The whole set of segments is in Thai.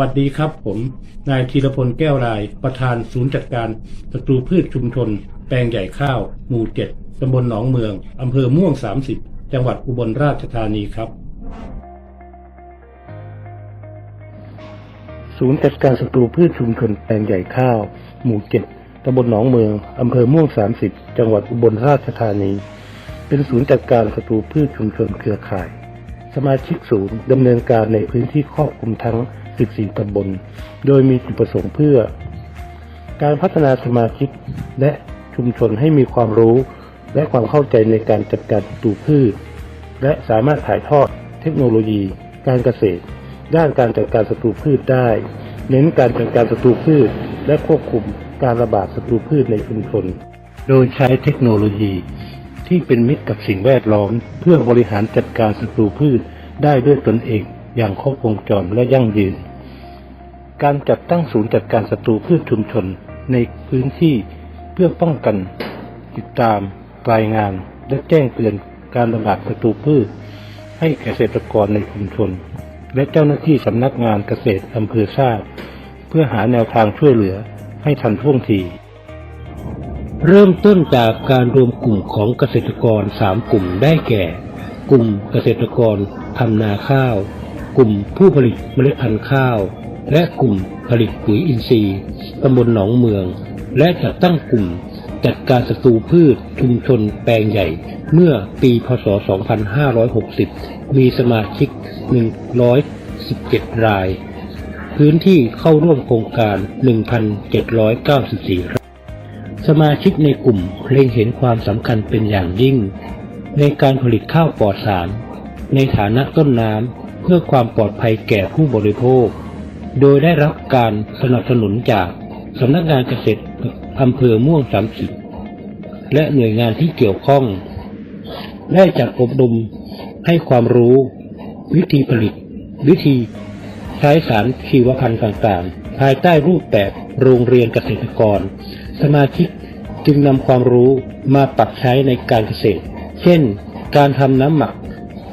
วัสดีครับผม นายธีรพลแก้วราย ประธานศูนย์จัดการศัตรูพืชชุมชน แปลงใหญ่ข้าว หมู่เจ็ดตำบลหนองเมือง อำเภอม่วง 30 จังหวัดอุบลราชธานีครับ ศูนย์จัดการศัตรูพืชชุมชนแปลงใหญ่ข้าว หมู่เจ็ดตำบลหนองเมือง อำเภอม่วง 30 จังหวัดอุบลราชธานี เป็นศูนย์จัดการศัตรูพืชชุมชนเครือข่าย สมาชิกศูนย์ดำเนินการในพื้นที่ครอบคลุมทั้ง 14 ตำบล โดยมีจุดประสงค์เพื่อ การพัฒนาสมาชิกและชุมชนให้มีความรู้ และความเข้าใจในการจัดการตูพืช และสามารถถ่ายทอดเทคโนโลยี การเกษตร ด้านการจัดการศัตรูพืชได้ เน้นการจัดการศัตรูพืช และควบคุมการระบาดศัตรูพืชในชุมชน โดยใช้เทคโนโลยีที่เป็นมิตรกับสิ่งแวดล้อม เพื่อบริหารจัดการศัตรูพืชได้ด้วยตนเอง อย่างครบวงจรและยั่งยืน การจัดตั้งศูนย์จัดการศัตรูพืชชุมชนในพื้นที่เพื่อป้องกัน ติดตาม รายงาน และแจ้งเตือนการระบาดศัตรูพืช ให้เกษตรกรในชุมชน และเจ้าหน้าที่สำนักงานเกษตรอำเภอทราบ เพื่อหาแนวทางช่วยเหลือให้ทันท่วงทีเริ่มต้นจากการรวมกลุ่มของเกษตรกรสามกลุ่มได้แก่ กลุ่มเกษตรกรทำนาข้าว กลุ่มผู้ผลิตเมล็ดพันธุ์ข้าว และกลุ่มผลิตปุ๋ยอินทรีย์ตำบลหนองเมือง และจัดตั้งกลุ่มจัดการศัตรูพืชชุมชนแปลงใหญ่ เมื่อปีพศ 2560 มีสมาชิก 117 ราย พื้นที่เข้าร่วมโครงการ 1,794รายสมาชิกในกลุ่มเล็งเห็นความสำคัญเป็นอย่างยิ่ง ในการผลิตข้าวปลอดสาร ในฐานะต้นน้ำ เพื่อความปลอดภัยแก่ผู้บริโภค โดยได้รับการสนับสนุนจากสำนักงานเกษตรอำเภอม่วงสามสิบและหน่วยงานที่เกี่ยวข้อง ได้จัดอบรมให้ความรู้ วิธีผลิต วิธี ใช้สารชีวพันธุ์ต่างๆ ภายใต้รูปแบบโรงเรียนเกษตรกร สมาชิกจึงนำความรู้มาปรับใช้ในการเกษตร เช่น การทำน้ำหมัก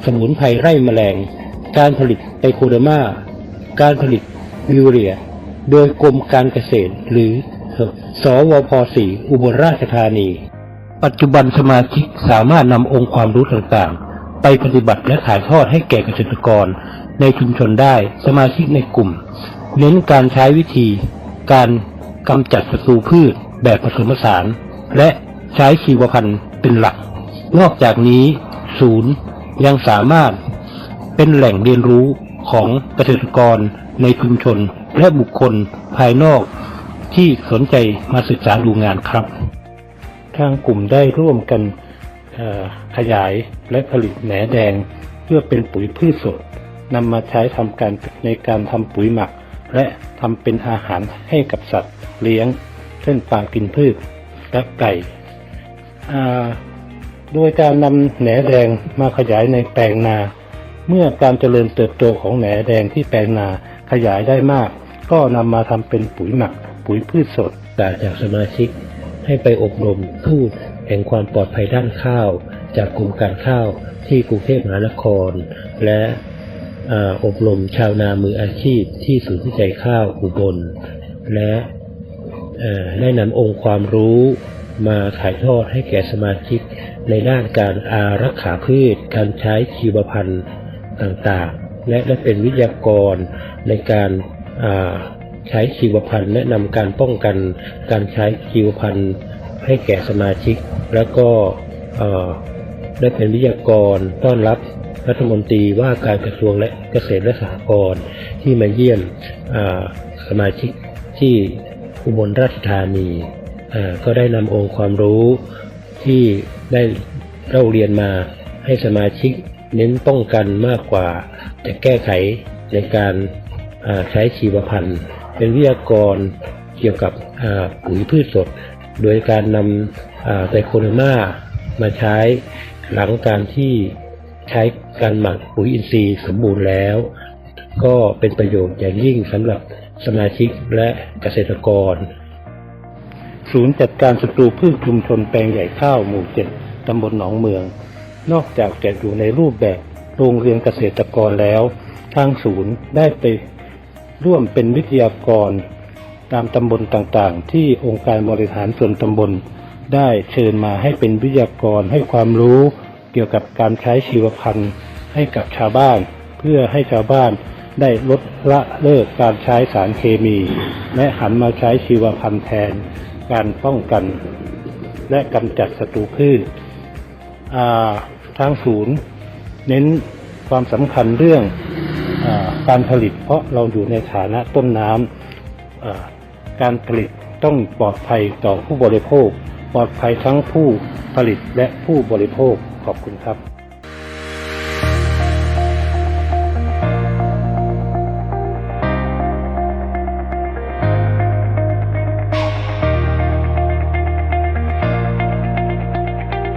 สมุนไพรไร่แมลง การผลิตไตโคเดอร์มาการผลิตยูเรีย โดยกรมการเกษตร หรือสวพ4อุบลราชธานี ปัจจุบันสมาชิกสามารถนำองค์ความรู้ต่างๆ ไปปฏิบัติและถ่ายทอดให้แก่เกษตรกร ในชุมชนได้สมาชิกในกลุ่ม เน้นการใช้วิธี การกำจัดศัตรูพืชแบบผสมผสาน และใช้ชีวพันธุ์เป็นหลัก นอกจากนี้ ศูนย์ยังสามารถ เป็นแหล่งเรียนรู้ของเกษตรกรในชุมชน และบุคคลภายนอกที่สนใจมาศึกษาดูงานครับ ทางกลุ่มได้ร่วมกันขยายและผลิตแหนแดง เพื่อเป็นปุ๋ยพืชสดนำมาใช้ทำการในการทำปุ๋ยหมัก และทำเป็นอาหารให้กับสัตว์เลี้ยง เช่นปลากินพืชและไก่โดยการนำแหนแดงมาขยายในแปลงนา เมื่อการเจริญเติบโตของแหนแดงที่แปลงนาขยายได้มาก ก็นำมาทำเป็นปุ๋ยหมัก ปุ๋ยพืชสดจากจากสมาชิก ให้ไปอบรมทูตแห่งความปลอดภัยด้านข้าว จากกรมการข้าวที่กรุงเทพมหานคร และอบรมชาวนามืออาชีพที่ศูนย์วิจัยข้าวอุบล และได้นำองค์ความรู้มาถ่ายทอดให้แก่สมาชิกในด้านการอารักขาพืช การใช้ชีวพันธุ์ ต่างๆ และได้เป็นวิทยากรในการใช้ชีวพันธุ์แนะนำการป้องกันการใช้ชีวพันธุ์ให้แก่สมาชิก แล้วก็ได้เป็นวิทยากรต้อนรับรัฐมนตรีว่าการกระทรวงและเกษตรและสหกรณ์ที่มาเยี่ยมสมาชิกที่อุบลราชธานีก็ได้นำองค์ความรู้ที่ได้เล่าเรียนมาให้สมาชิก เน้นป้องกันมากกว่าจะแก้ไขในการใช้ชีวพันธุ์ เป็นวิทยากรเกี่ยวกับปุ๋ยพืชสด โดยการนำไตโคเดอร์มามาใช้หลังการที่ใช้การหมักปุ๋ยอินทรีย์สมบูรณ์แล้ว ก็เป็นประโยชน์อย่างยิ่งสำหรับสมาชิกและเกษตรกร ศูนย์จัดการศัตรูพืชชุมชนแปลงใหญ่ข้าวหมู่เจ็ดตำบลหนองเมือง นอกจากจะอยู่ในรูปแบบโรงเรียนเกษตรกรแล้ว ทางศูนย์ได้ไปร่วมเป็นวิทยากร ตามตำบลต่างๆ ที่องค์การบริหารส่วนตำบล ได้เชิญมาให้เป็นวิทยากรให้ความรู้เกี่ยวกับการใช้ชีวพันธุ์ให้กับชาวบ้าน เพื่อให้ชาวบ้านได้ลดละเลิกการใช้สารเคมี และหันมาใช้ชีวพันธุ์แทน การป้องกัน และกำจัดศัตรูพืช ทางศูนย์ เน้นความสำคัญเรื่องอการผลิต เพราะเราอยู่ในฐานะต้นน้ำการผลิตต้องปลอดภัยต่อผู้บริโภค ปลอดภัยทั้งผู้ผลิตและผู้บริโภคขอบคุณครับ